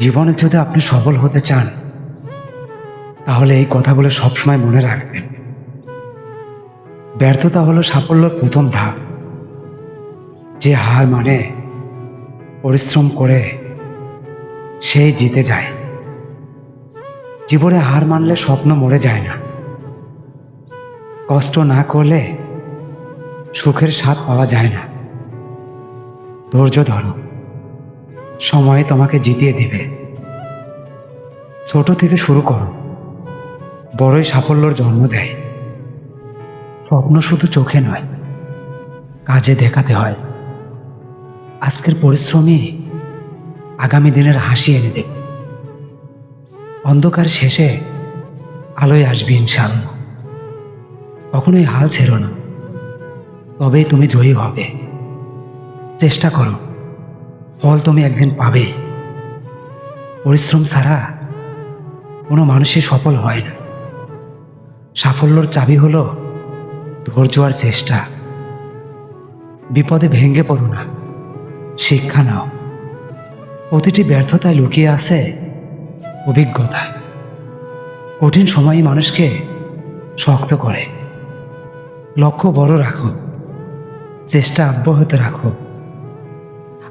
জীবনে যদি আপনি সফল হতে চান, তাহলে এই কথাগুলো সবসময় মনে রাখবেন। ব্যর্থতা হলো সাফল্যের প্রথম ধাপ। যে হার মানে পরিশ্রম করে সেই জিতে যায়। জীবনে হার মানলে স্বপ্ন মরে যায় না। কষ্ট না করলে সুখের স্বাদ পাওয়া যায় না। ধৈর্য ধরো। সময় তোমাকে জিতিয়ে দিবে। ছোট থেকে শুরু করো। বড়ই সাফল্যর জন্ম দেয়। স্বপ্ন শুধু চোখে নয়, কাজে দেখাতে হয়। আজকের পরিশ্রমে আগামী দিনের হাসি এনে দেবে। অন্ধকার শেষে আলোয় আসবে ইনশাল্লাহ কখনোই হাল ছেড়ো না। তবেই তুমি জয়ী হবে। চেষ্টা করো। ফল তুমি একদিন পাবে। পরিশ্রম ছাড়া কোনো মানুষই সফল হয় না। সাফল্যর চাবি হলো ধৈর্য আর চেষ্টা। বিপদে ভেঙে পড়ো না। শিক্ষা নাও। প্রতিটি ব্যর্থতায় লুকিয়ে আছে অভিজ্ঞতা। কঠিন সময়ই মানুষকে শক্ত করে। লক্ষ্য বড় রাখো। চেষ্টা অব্যাহত রাখো।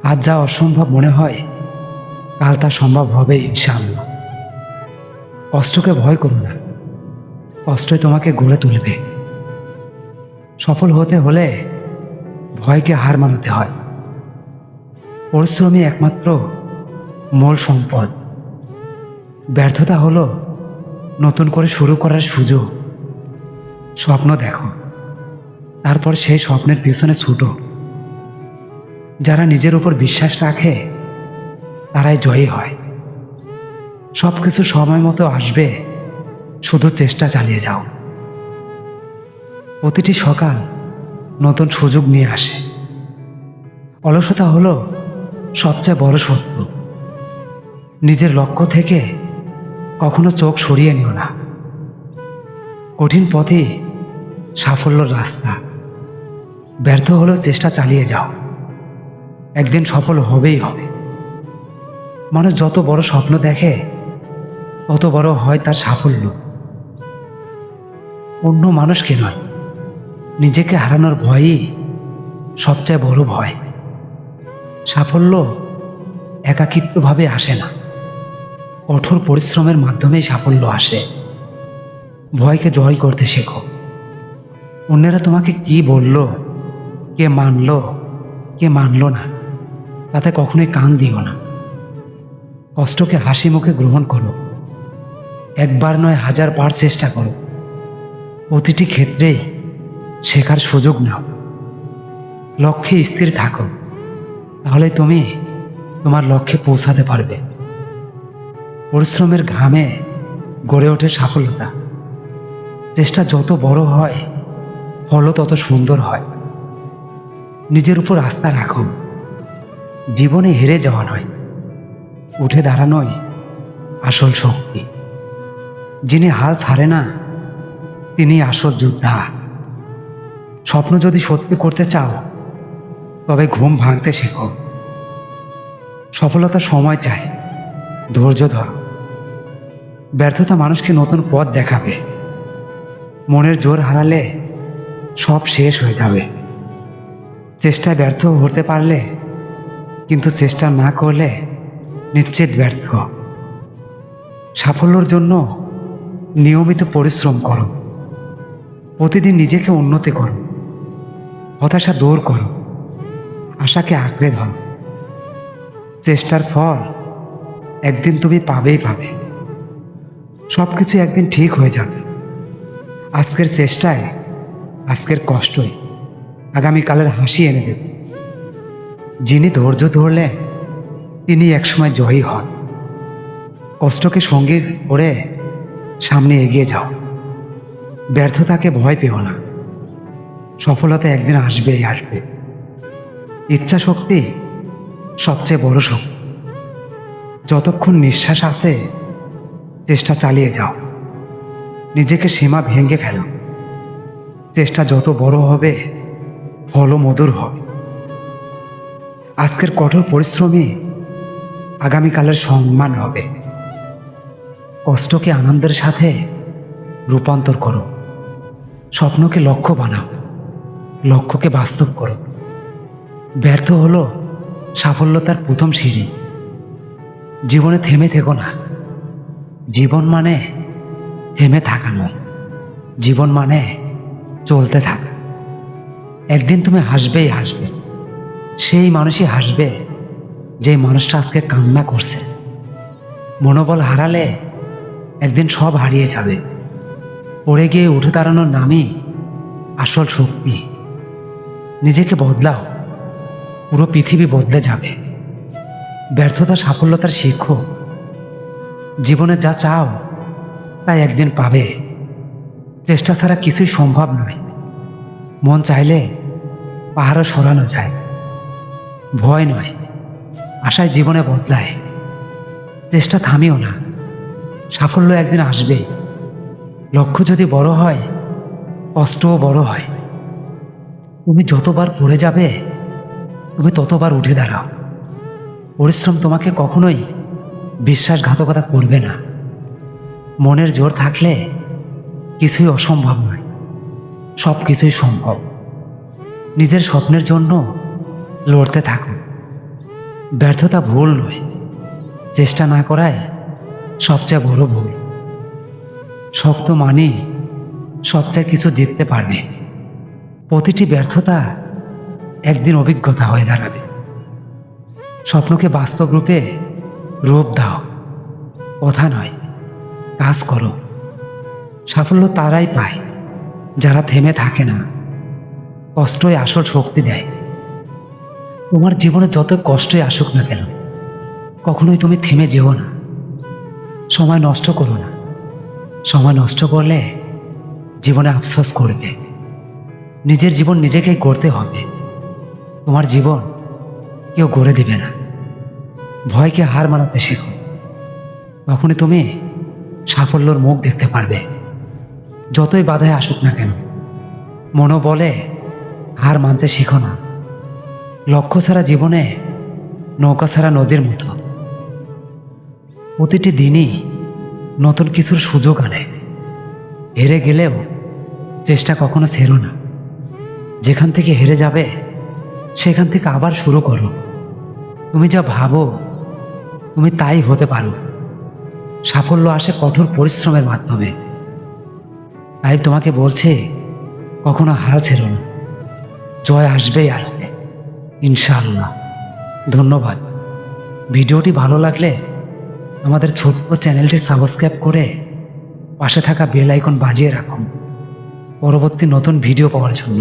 আজ যা অসম্ভব মনে হয়, কাল তা সম্ভব হবে ইনশাআল্লাহ। কষ্টকে ভয় করো না। কষ্টই তোমাকে গড়ে তুলবে। সফল হতে হলে ভয়কে হার মানাতে হয়। পরিশ্রমই একমাত্র মূল সম্পদ। ব্যর্থতা হলো নতুন করে শুরু করার সুযোগ। স্বপ্ন দেখো। তারপর সেই স্বপ্নের পিছনে ছুটো। যারা নিজের উপর বিশ্বাস রাখে, তারাই জয়ী হয়। সব কিছু সময় মতো আসবে। শুধু চেষ্টা চালিয়ে যাও। প্রতিটি সকাল নতুন সুযোগ নিয়ে আসে। অলসতা হলো সবচেয়ে বড় শত্রু। নিজের লক্ষ্য থেকে কখনো চোখ সরিয়ে নিও না। কঠিন পথে সাফল্যর রাস্তা। ব্যর্থ হলেও চেষ্টা চালিয়ে যাও। একদিন সফল হবেই হবে। মানুষ যত বড় স্বপ্ন দেখে তত বড় হয় তার সাফল্য। অন্য মানুষকে নয়, নিজেকে হারানোর ভয়ই সবচেয়ে বড় ভয়। সাফল্য একাকিত্বভাবে আসে না, কঠোর পরিশ্রমের মাধ্যমেই সাফল্য আসে। ভয়কে জয় করতে শেখো। অন্যেরা তোমাকে কি বলল, কে মানলো কে মানলো না, তাতে কখনোই কান দিও না। কষ্টকে হাসি মুখে গ্রহণ করো। একবার নয় হাজার বার চেষ্টা করো। প্রতিটি ক্ষেত্রেই শেখার সুযোগ নাও। লক্ষ্যে স্থির থাকো। তাহলে তুমি তোমার লক্ষ্যে পৌঁছাতে পারবে। পরিশ্রমের ঘামে গড়ে ওঠে সাফল্যতা। চেষ্টা যত বড় হয়, ফলও তত সুন্দর হয়। নিজের উপর আস্থা রাখো। জীবনে হেরে যাওয়া নয়। উঠে দাঁড়ানোই আসল শক্তি। যিনি হাল ছাড়ে না, তিনি আসল যোদ্ধা। স্বপ্ন যদি সত্যি করতে চাও, তবে ঘুম ভাঙতে শেখো। সফলতা সময় চায় ধৈর্য ধরো। ব্যর্থতা মানুষকে নতুন পথ দেখাবে। মনের জোর হারালে সব শেষ হয়ে যাবে। চেষ্টায় ব্যর্থ হতে পারলে, কিন্তু চেষ্টা না করলে নিশ্চিত ব্যর্থ। সাফল্যর জন্য নিয়মিত পরিশ্রম করো। প্রতিদিন নিজেকে উন্নতি করো। হতাশা দূর করো। আশাকে আঁকড়ে ধরো। চেষ্টার ফল একদিন তুমি পাবেই পাবে। সব কিছু একদিন ঠিক হয়ে যাবে। আজকের চেষ্টায়, আজকের কষ্টই। আগামীকালের হাসি এনে দেবে। যিনি ধৈর্য ধরলেন তিনি একসময় জয়ী হন। কষ্টকে সঙ্গী করে সামনে এগিয়ে যাও। ব্যর্থতাকে ভয় পেও না। সফলতা একদিন আসবেই আসবে। ইচ্ছা শক্তি সবচেয়ে বড় শক্তি। যতক্ষণ নিঃশ্বাস আছে, চেষ্টা চালিয়ে যাও। নিজেকে সীমা ভেঙে ফেলো। চেষ্টা যত বড় হবে ফল মধুর হবে। আজকের কঠোর পরিশ্রমে আগামীকালের সম্মান হবে। কষ্টকে আনন্দের সাথে রূপান্তর করো। স্বপ্নকে লক্ষ্য বানাও। লক্ষ্যকে বাস্তব করো। ব্যর্থ হলো সাফল্যতার প্রথম সিঁড়ি। জীবনে থেমে থেকো না। জীবন মানে থেমে থাকা নয়। জীবন মানে চলতে থাকা। একদিন তুমি হাসবেই হাসবে। সেই মানুষই হাসবে যে মানুষটা আজকে কান্না করছে। মনোবল হারালে একদিন সব হারিয়ে যাবে। পড়ে গিয়ে উঠে দাঁড়ানোর নামই আসল শক্তি। নিজেকে বদলাও। পুরো পৃথিবী বদলে যাবে। ব্যর্থতা সাফল্যতার শিক্ষক। জীবনে যা চাও তা একদিন পাবে। চেষ্টা ছাড়া কিছুই সম্ভব নয়। মন চাইলে পাহাড়ও সরানো যায়। ভয় নয়। আশায় জীবনে বদলায়। চেষ্টা থামিও না। সাফল্য একদিন আসবেই লক্ষ্য যদি বড় হয়, কষ্টও বড় হয়। তুমি যতবার পড়ে যাবে, তুমি ততবার উঠে দাঁড়াও। পরিশ্রম তোমাকে কখনোই বিশ্বাসঘাতকতা করবে না। মনের জোর থাকলে কিছুই অসম্ভব নয় সব কিছুই সম্ভব। নিজের স্বপ্নের জন্য লড়তে থাকো। ব্যর্থতা ভুল নয়, চেষ্টা না করায় সবচেয়ে বড় ভুল। শক্ত মানেই সবচেয়ে কিছু জিততে পারবে। প্রতিটি ব্যর্থতা একদিন অভিজ্ঞতা হয়ে দাঁড়াবে। স্বপ্নকে বাস্তব রূপে রূপ দাও। কথা নয়, কাজ করো। সাফল্য তারাই পায়, যারা থেমে থাকে না। কষ্টই আসল শক্তি দেয়। তোমার জীবনে যত কষ্টই আসুক না কেন, কখনোই তুমি থেমে যেও না। সময় নষ্ট করো না। সময় নষ্ট করলে জীবনে আফসোস করবে। নিজের জীবন নিজেকেই গড়তে হবে। তোমার জীবন কেউ গড়ে দিবে না। ভয়কে হার মানাতে শেখো। তখনই তুমি সাফল্যর মুখ দেখতে পারবে। যতই বাধায় আসুক না কেন মনো বলে হার মানতে শিখো না। লক্ষ্য ছাড়া জীবনে নৌকা ছাড়া নদীর মতো। প্রতিটি দিনই নতুন কিছুর সুযোগ আনে। হেরে গেলেও চেষ্টা কখনো ছেড়ো না। যেখান থেকে হেরে যাবে, সেখান থেকে আবার শুরু করো। তুমি যা ভাবো, তুমি তাই হতে পারো। সাফল্য আসে কঠোর পরিশ্রমের মাধ্যমে। তাই তোমাকে বলছে, কখনো হাল ছেড়ো না। জয় আসবেই আসবে, ইনশাআল্লাহ। ধন্যবাদ। ভিডিওটি ভালো লাগলে আমাদের ছোট চ্যানেলটি সাবস্ক্রাইব করে পাশে থাকা বেল আইকন বাজিয়ে রাখুন। পরবর্তী নতুন ভিডিও পাওয়ার জন্য।